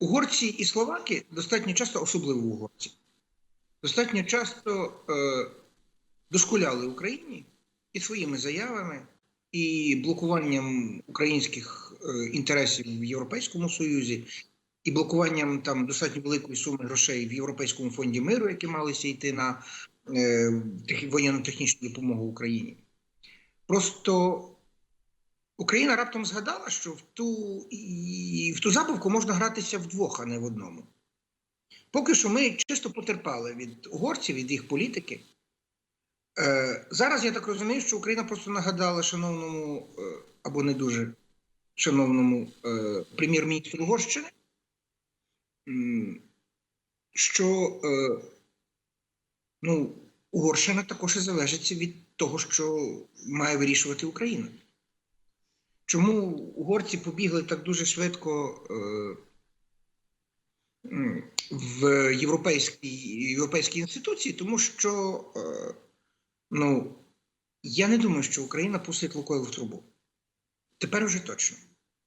Угорці і словаки достатньо часто, особливо угорці, достатньо часто е, дошкуляли Україні і своїми заявами, і блокуванням українських е, інтересів в Європейському Союзі, і блокуванням там достатньо великої суми грошей в Європейському фонді миру, які малися йти на е, тех- воєнно-технічну допомогу Україні. Просто Україна раптом згадала, що в ту, і в ту забавку можна гратися вдвох, а не в одному. Поки що ми чисто потерпали від угорців, від їх політики. Е, зараз я так розумію, що Україна просто нагадала шановному е, або не дуже шановному е, прем'єр-міністру Угорщини, що е, ну, Угорщина також і залежить від того, що має вирішувати Україна. Чому угорці побігли так дуже швидко е, в європейські, європейські інституції? Тому що е, ну, я не думаю, що Україна пустить Лукоїл в трубу. Тепер уже точно.